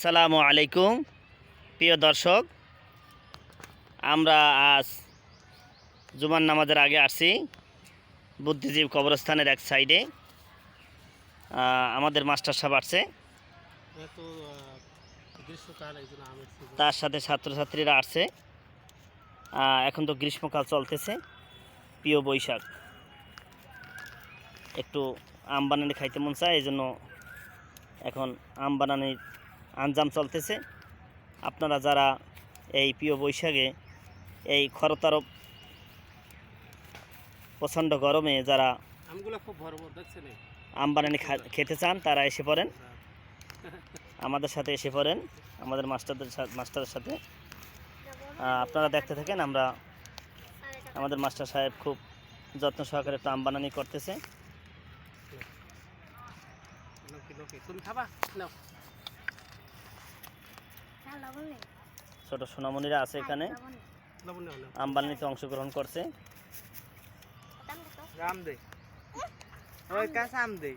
সালামু আলাইকুম, প্রিয় দর্শক। আমরা আজ জুমার নামাজের আগে আসছি বুদ্ধিজীব কবরস্থানের এক সাইডে। আমাদের মাস্টার সাহেব আসছে। তার সাথে ছাত্রছাত্রীরা আসছে। এখন তো গ্রীষ্মকাল চলতেছে, প্রিয় বৈশাখ। একটু আম বানানি খাইতে মন চায় এই জন্য এখন আম বানানির আঞ্জাম চলতেছে। আপনারা যারা এই প্রিয় বৈশাখে এই খরতারক প্রচণ্ড গরমে যারা? আম বানানি খেতে চান তারা এসে পড়েন। আমাদের সাথে এসে পড়েন। আমাদের মাস্টারদের মাস্টারের সাথে। আপনারা দেখতে থাকেন আমরা আমাদের মাস্টার সাহেব খুব যত্ন সহকারে একটু আম বানানি করতেছে। তুমি খাবা? ছোট সোনামণিরা আছে এখানে। লবণ নাও নাও আম বানানিতে অংশগ্রহণ করছে আম দে ওই কাঁচা আম দে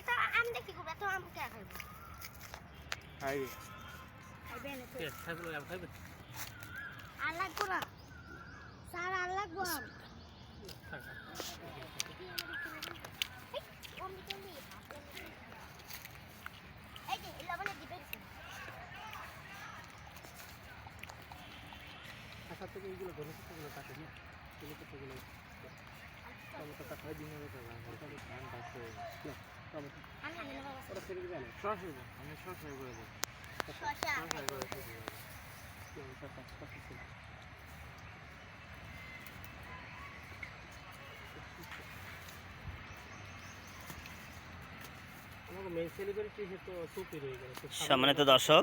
এটা আম দেখি খুব এত আম কে খাইব খাইবে খাইবে না তো খাইবে আম খাইবে আর লাগবো না স্যার আর লাগবো আম থাক, থাক। এই, অমনি চলি, এই যে, লবণে দিবে দিছে। আচ্ছা থেকে এইগুলো ধরে গুলো কাটে না? তো এগুলো টমেটো কাটা হয় দিনের মতো টমেটো ধান কাটছে। টমেটো। ওরা ছেড়ে দিবে সস আমি হয়ে সস করে দেবো। ছিল সম্মানিত দর্শক।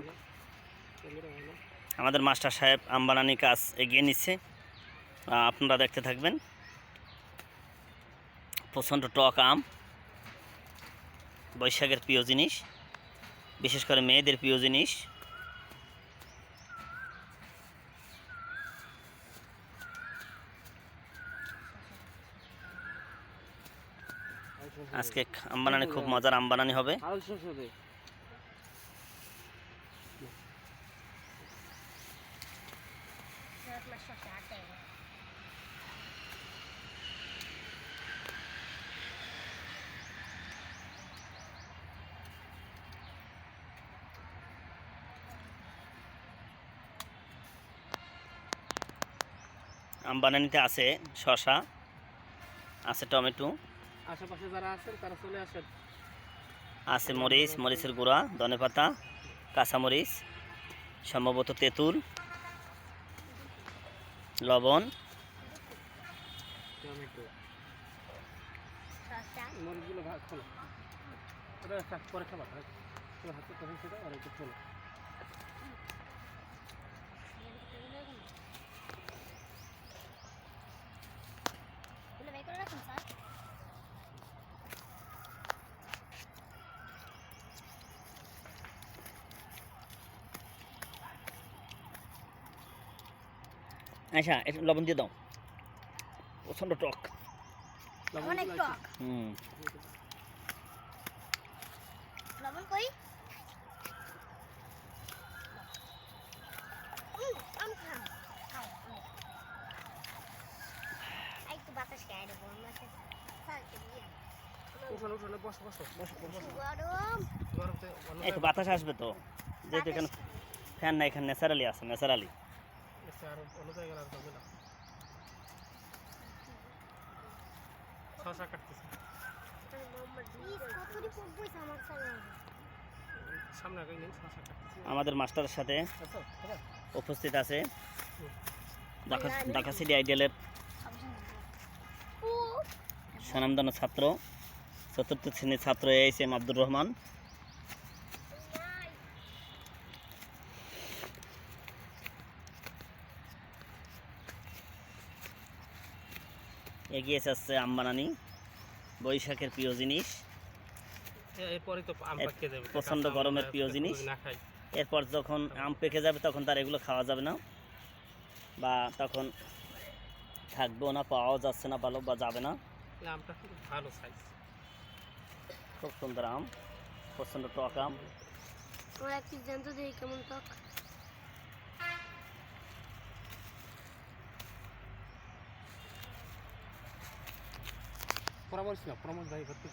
আমাদের মাস্টার সাহেব আম বানানি কাজ এগিয়ে নিচ্ছে। আপনারা দেখতে থাকবেন। প্রচণ্ড টক আম। বৈশাখের প্রিয় জিনিস। বিশেষ করে মেয়েদের প্রিয় জিনিস। আজকে আম বানানি খুব মজার আম বানানি হবে। আম বানানিতে আছে শসা আছে টমেটো। আশেপাশে যারা আছেন তারা চলে আসেন। আছে মরিচ মরিচের গুঁড়া ধনেপাতা কাঁচামরিচ সম্ভবত তেঁতুল লবণ। টমেটো। মরিচগুলো ভাগ খোলো। পরে খাবার হাতে তখন সেটা আর একটু খোলো এগুলো বের করে রাখুন স্যার আচ্ছা একটু লবণ দিয়ে দাও। প্রচণ্ড টক। অনেক টক। হুম। লবণ কই বাতাস আসবে তো। যেহেতু এখানে ফ্যান না এখানে ন্যাচারালি আছে ন্যাচারালি। এসে আর অন্য জায়গায় আর না। শশা কাটতেছে। আমাদের মাস্টারের সাথে আচ্ছা উপস্থিত আছে। ঢাকা ঢাকা সিটি আইডিয়ালের স্বনামধন্য ছাত্র চতুর্থ শ্রেণির ছাত্র এইচ এম আব্দুর রহমান। এগিয়ে যাচ্ছে আম বানানি বৈশাখের প্রিয় জিনিস। এরপরে তো আম যাবে প্রচণ্ড গরমের প্রিয় জিনিস। এরপর যখন আম পেকে যাবে তখন তার এগুলো খাওয়া যাবে না। বা তখন থাকবেও না পাওয়াও যাচ্ছে না ভালো বা যাবে না। আমটা খুব ভালো সাইজ খুব সুন্দর আম প্রচণ্ড টক আম। কেমন টক। ಪರಮರ್ಶನ ಪರಮ ದಯಗತ್ತಿ